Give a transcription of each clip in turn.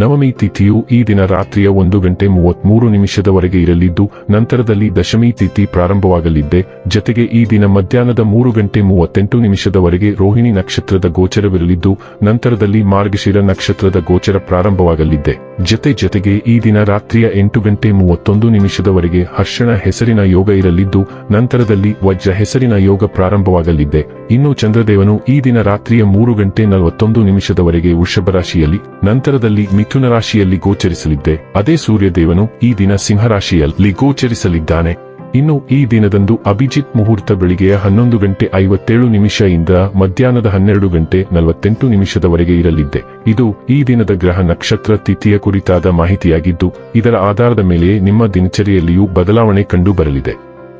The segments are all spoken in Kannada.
ನವಮಿ ತಿಥಿಯು ಈ ದಿನ ರಾತ್ರಿಯ ಒಂದು ಗಂಟೆ ಮೂವತ್ಮೂರು ನಿಮಿಷದವರೆಗೆ ಇರಲಿದ್ದು, ನಂತರದಲ್ಲಿ ದಶಮಿ ತಿಥಿ ಪ್ರಾರಂಭವಾಗಲಿದ್ದೆ. ಜತೆಗೆ ಈ ದಿನ ಮಧ್ಯಾಹ್ನದ ಮೂರು ಗಂಟೆ ಮೂವತ್ತೆಂಟು ನಿಮಿಷದವರೆಗೆ ರೋಹಿಣಿ ನಕ್ಷತ್ರದ ಗೋಚರವಿರಲಿದ್ದು, ನಂತರದಲ್ಲಿ ಮಾರ್ಗಶಿರ ನಕ್ಷತ್ರದ ಗೋಚರ ಪ್ರಾರಂಭವಾಗಲಿದ್ದೆ. ಜತೆ ಜತೆಗೆ ಈ ದಿನ ರಾತ್ರಿಯ ಎಂಟು ಗಂಟೆ ಮೂವತ್ತೊಂದು ನಿಮಿಷದವರೆಗೆ ಹರ್ಷಣ ಹೆಸರಿನ ಯೋಗ ಇರಲಿದ್ದು, ನಂತರದಲ್ಲಿ ವಜ್ರ ಹೆಸರಿನ ಯೋಗ ಪ್ರಾರಂಭವಾಗಲಿದ್ದೆ. ಇನ್ನು ಚಂದ್ರದೇವನು ಈ ದಿನ ರಾತ್ರಿಯ ಮೂರು ಗಂಟೆ ನಲವತ್ತೊಂದು ನಿಮಿಷದವರೆಗೆ ವೃಷಭ ರಾಶಿಯಲ್ಲಿ, ನಂತರದಲ್ಲಿ ಮಿಥುನ ರಾಶಿಯಲ್ಲಿ ಗೋಚರಿಸಲಿದ್ದೆ. ಅದೇ ಸೂರ್ಯದೇವನು ಈ ದಿನ ಸಿಂಹರಾಶಿಯಲ್ಲಿ ಗೋಚರಿಸಲಿದ್ದಾನೆ. ಇನ್ನು ಈ ದಿನದಂದು ಅಭಿಜಿತ್ ಮುಹೂರ್ತ ಬೆಳಿಗ್ಗೆಯ ಹನ್ನೊಂದು ಗಂಟೆ ಐವತ್ತೇಳು ನಿಮಿಷ ಇಂದ ಮಧ್ಯಾಹ್ನದ ಹನ್ನೆರಡು ಗಂಟೆ ನಲವತ್ತೆಂಟು ನಿಮಿಷದವರೆಗೆ ಇರಲಿದ್ದೆ. ಇದು ಈ ದಿನದ ಗ್ರಹ ನಕ್ಷತ್ರ ತಿಥಿಯ ಕುರಿತಾದ ಮಾಹಿತಿಯಾಗಿದ್ದು, ಇದರ ಆಧಾರದ ಮೇಲೆ ನಿಮ್ಮ ದಿನಚರಿಯಲ್ಲಿಯೂ ಬದಲಾವಣೆ ಕಂಡು ಬರಲಿದೆ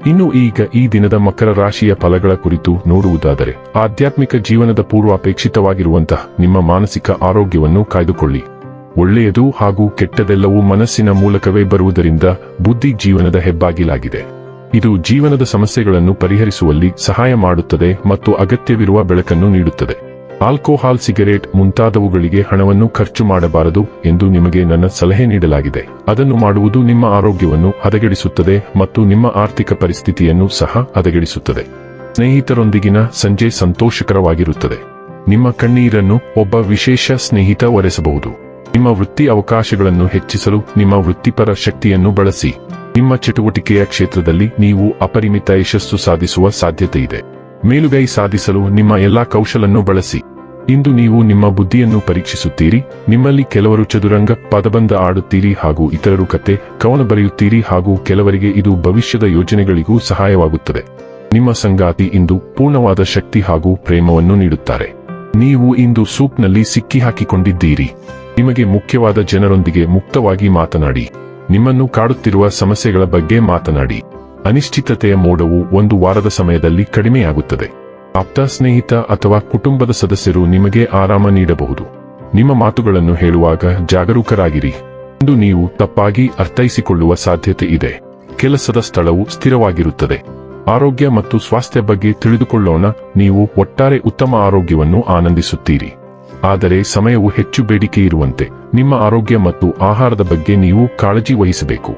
ಇನ್ನು ಈಗ ಈ ದಿನದ ಮಕರ ರಾಶಿಯ ಫಲಗಳ ಕುರಿತು ನೋಡುವುದಾದರೆ, ಆಧ್ಯಾತ್ಮಿಕ ಜೀವನದ ಪೂರ್ವಾಪೇಕ್ಷಿತವಾಗಿರುವಂತಹ ನಿಮ್ಮ ಮಾನಸಿಕ ಆರೋಗ್ಯವನ್ನು ಕಾಯ್ದುಕೊಳ್ಳಿ. ಒಳ್ಳೆಯದು ಹಾಗೂ ಕೆಟ್ಟದೆಲ್ಲವೂ ಮನಸ್ಸಿನ ಮೂಲಕವೇ ಬರುವುದರಿಂದ ಬುದ್ಧಿ ಜೀವನದ ಹೆಬ್ಬಾಗಿಲಾಗಿದೆ. ಇದು ಜೀವನದ ಸಮಸ್ಯೆಗಳನ್ನು ಪರಿಹರಿಸುವಲ್ಲಿ ಸಹಾಯ ಮಾಡುತ್ತದೆ ಮತ್ತು ಅಗತ್ಯವಿರುವ ಬೆಳಕನ್ನು ನೀಡುತ್ತದೆ. ಆಲ್ಕೋಹಾಲ್ ಸಿಗರೇಟ್ ಮುಂತಾದವುಗಳಿಗೆ ಹಣವನ್ನು ಖರ್ಚು ಮಾಡಬಾರದು ಎಂದು ನಿಮಗೆ ನನ್ನ ಸಲಹೆ ನೀಡಲಾಗಿದೆ. ಅದನ್ನು ಮಾಡುವುದು ನಿಮ್ಮ ಆರೋಗ್ಯವನ್ನು ಹದಗೆಡಿಸುತ್ತದೆ ಮತ್ತು ನಿಮ್ಮ ಆರ್ಥಿಕ ಪರಿಸ್ಥಿತಿಯನ್ನು ಸಹ ಹದಗೆಡಿಸುತ್ತದೆ. ಸ್ನೇಹಿತರೊಂದಿಗಿನ ಸಂಜೆ ಸಂತೋಷಕರವಾಗಿರುತ್ತದೆ. ನಿಮ್ಮ ಕಣ್ಣೀರನ್ನು ಒಬ್ಬ ವಿಶೇಷ ಸ್ನೇಹಿತ ಒರೆಸಬಹುದು. ನಿಮ್ಮ ವೃತ್ತಿ ಅವಕಾಶಗಳನ್ನು ಹೆಚ್ಚಿಸಲು ನಿಮ್ಮ ವೃತ್ತಿಪರ ಶಕ್ತಿಯನ್ನು ಬಳಸಿ. ನಿಮ್ಮ ಚಟುವಟಿಕೆಯ ಕ್ಷೇತ್ರದಲ್ಲಿ ನೀವು ಅಪರಿಮಿತ ಯಶಸ್ಸು ಸಾಧಿಸುವ ಸಾಧ್ಯತೆ ಇದೆ. ಮೇಲುಗೈ ಸಾಧಿಸಲು ನಿಮ್ಮ ಎಲ್ಲಾ ಕೌಶಲನ್ನು ಬಳಸಿ. ಇಂದು ನೀವು ನಿಮ್ಮ ಬುದ್ಧಿಯನ್ನು ಪರೀಕ್ಷಿಸುತ್ತೀರಿ, ನಿಮ್ಮಲ್ಲಿ ಕೆಲವರು ಚದುರಂಗ, ಪದಬಂಧ ಆಡುತ್ತೀರಿ ಹಾಗೂ ಇತರರು ಕತೆ ಕವನ ಬರೆಯುತ್ತೀರಿ ಹಾಗೂ ಕೆಲವರಿಗೆ ಇದು ಭವಿಷ್ಯದ ಯೋಜನೆಗಳಿಗೂ ಸಹಾಯವಾಗುತ್ತದೆ. ನಿಮ್ಮ ಸಂಗಾತಿ ಇಂದು ಪೂರ್ಣವಾದ ಶಕ್ತಿ ಹಾಗೂ ಪ್ರೇಮವನ್ನು ನೀಡುತ್ತಾರೆ. ನೀವು ಇಂದು ಸೂಪ್ನಲ್ಲಿ ಸಿಕ್ಕಿ ಹಾಕಿಕೊಂಡಿದ್ದೀರಿ ನಿಮಗೆ ಮುಖ್ಯವಾದ ಜನರೊಂದಿಗೆ ಮುಕ್ತವಾಗಿ ಮಾತನಾಡಿ. ನಿಮ್ಮನ್ನು ಕಾಡುತ್ತಿರುವ ಸಮಸ್ಯೆಗಳ ಬಗ್ಗೆ ಮಾತನಾಡಿ. ಅನಿಶ್ಚಿತತೆಯ ಮೋಡವು ಒಂದು ವಾರದ ಸಮಯದಲ್ಲಿ ಕಡಿಮೆಯಾಗುತ್ತದೆ. ಆಪ್ತ, ಸ್ನೇಹಿತ ಅಥವಾ ಕುಟುಂಬದ ಸದಸ್ಯರು ನಿಮಗೆ ಆರಾಮ ನೀಡಬಹುದು. ನಿಮ್ಮ ಮಾತುಗಳನ್ನು ಹೇಳುವಾಗ ಜಾಗರೂಕರಾಗಿರಿ. ಎಂದು ನೀವು ತಪ್ಪಾಗಿ ಅರ್ಥೈಸಿಕೊಳ್ಳುವ ಸಾಧ್ಯತೆ ಇದೆ. ಕೆಲಸದ ಸ್ಥಳವು ಸ್ಥಿರವಾಗಿರುತ್ತದೆ. ಆರೋಗ್ಯ ಮತ್ತು ಸ್ವಾಸ್ಥ್ಯ ಬಗ್ಗೆ ತಿಳಿದುಕೊಳ್ಳೋಣ. ನೀವು ಒಟ್ಟಾರೆ ಉತ್ತಮ ಆರೋಗ್ಯವನ್ನು ಆನಂದಿಸುತ್ತೀರಿ. ಆದರೆ ಸಮಯವು ಹೆಚ್ಚು ಬೇಡಿಕೆ ಇರುವಂತೆ ನಿಮ್ಮ ಆರೋಗ್ಯ ಮತ್ತು ಆಹಾರದ ಬಗ್ಗೆ ನೀವು ಕಾಳಜಿ ವಹಿಸಬೇಕು.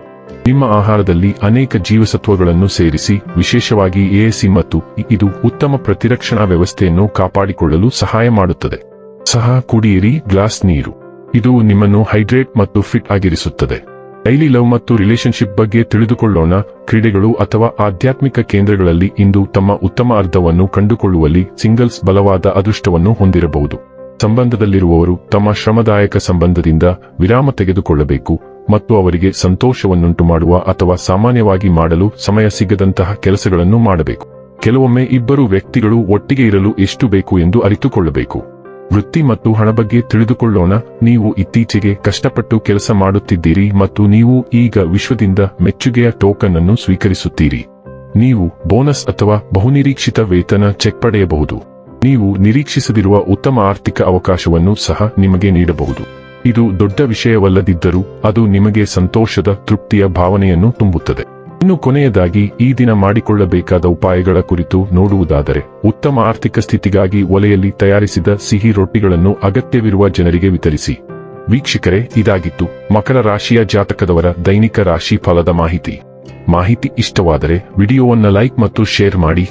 ನಿಮ್ಮ ಆಹಾರದಲ್ಲಿ ಅನೇಕ ಜೀವಸತ್ವಗಳನ್ನು ಸೇರಿಸಿ, ವಿಶೇಷವಾಗಿ ಎಎಸಿ ಮತ್ತು ಇದು ಉತ್ತಮ ಪ್ರತಿರಕ್ಷಣಾ ವ್ಯವಸ್ಥೆಯನ್ನು ಕಾಪಾಡಿಕೊಳ್ಳಲು ಸಹಾಯ ಮಾಡುತ್ತದೆ. ಸಹ ಕುಡಿಯಿರಿ, ಗ್ಲಾಸ್ ನೀರು. ಇದು ನಿಮ್ಮನ್ನು ಹೈಡ್ರೇಟ್ ಮತ್ತು ಫಿಟ್ ಆಗಿರಿಸುತ್ತದೆ. ಡೈಲಿ ಲವ್ ಮತ್ತು ರಿಲೇಶನ್ಶಿಪ್ ಬಗ್ಗೆ ತಿಳಿದುಕೊಳ್ಳೋಣ. ಕ್ರೀಡೆಗಳು ಅಥವಾ ಆಧ್ಯಾತ್ಮಿಕ ಕೇಂದ್ರಗಳಲ್ಲಿ ಇಂದು ತಮ್ಮ ಉತ್ತಮ ಅರ್ಧವನ್ನು ಕಂಡುಕೊಳ್ಳುವಲ್ಲಿ ಸಿಂಗಲ್ಸ್ ಬಲವಾದ ಅದೃಷ್ಟವನ್ನು ಹೊಂದಿರಬಹುದು. ಸಂಬಂಧದಲ್ಲಿರುವವರು ತಮ್ಮ ಶ್ರಮದಾಯಕ ಸಂಬಂಧದಿಂದ ವಿರಾಮ ತೆಗೆದುಕೊಳ್ಳಬೇಕು ಮತ್ತು ಅವರಿಗೆ ಸಂತೋಷವನ್ನುಂಟು ಮಾಡುವ ಅಥವಾ ಸಾಮಾನ್ಯವಾಗಿ ಮಾಡಲು ಸಮಯ ಸಿಗದಂತಹ ಕೆಲಸಗಳನ್ನು ಮಾಡಬೇಕು. ಕೆಲವೊಮ್ಮೆ ಇಬ್ಬರು ವ್ಯಕ್ತಿಗಳು ಒಟ್ಟಿಗೆ ಇರಲು ಎಷ್ಟು ಬೇಕು ಎಂದು ಅರಿತುಕೊಳ್ಳಬೇಕು. ವೃತ್ತಿ ಮತ್ತು ಹಣ ಬಗ್ಗೆ ತಿಳಿದುಕೊಳ್ಳೋಣ. ನೀವು ಇತ್ತೀಚೆಗೆ ಕಷ್ಟಪಟ್ಟು ಕೆಲಸ ಮಾಡುತ್ತಿದ್ದೀರಿ ಮತ್ತು ನೀವು ಈಗ ವಿಶ್ವದಿಂದ ಮೆಚ್ಚುಗೆಯ ಟೋಕನ್ ಅನ್ನು ಸ್ವೀಕರಿಸುತ್ತೀರಿ. ನೀವು ಬೋನಸ್ ಅಥವಾ ಬಹುನಿರೀಕ್ಷಿತ ವೇತನ ಚೆಕ್ ಪಡೆಯಬಹುದು. ನೀವು ನಿರೀಕ್ಷಿಸದಿರುವ ಉತ್ತಮ ಆರ್ಥಿಕ ಅವಕಾಶವನ್ನು ಸಹ ನಿಮಗೆ ನೀಡಬಹುದು. ಇದು ದೊಡ್ಡ ವಿಷಯವಲ್ಲದಿದ್ದರೂ ಅದು ನಿಮಗೆ ಸಂತೋಷದ, ತೃಪ್ತಿಯ ಭಾವನೆಯನ್ನು ತುಂಬುತ್ತದೆ. ಇನ್ನು ಕೊನೆಯದಾಗಿ, ಈ ದಿನ ಮಾಡಿಕೊಳ್ಳಬೇಕಾದ ಉಪಾಯಗಳ ಕುರಿತು ನೋಡುವುದಾದರೆ, ಉತ್ತಮ ಆರ್ಥಿಕ ಸ್ಥಿತಿಗಾಗಿ ಒಲೆಯಲ್ಲಿ ತಯಾರಿಸಿದ ಸಿಹಿ ರೊಟ್ಟಿಗಳನ್ನು ಅಗತ್ಯವಿರುವ ಜನರಿಗೆ ವಿತರಿಸಿ. ವೀಕ್ಷಕರೇ, ಇದಾಗಿತ್ತು ಮಕರ ರಾಶಿಯ ಜಾತಕದವರ ದೈನಿಕ ರಾಶಿ ಫಲದ ಮಾಹಿತಿ. ಮಾಹಿತಿ ಇಷ್ಟವಾದರೆ, ವಿಡಿಯೋವನ್ನು ಲೈಕ್ ಮತ್ತು ಶೇರ್ ಮಾಡಿ.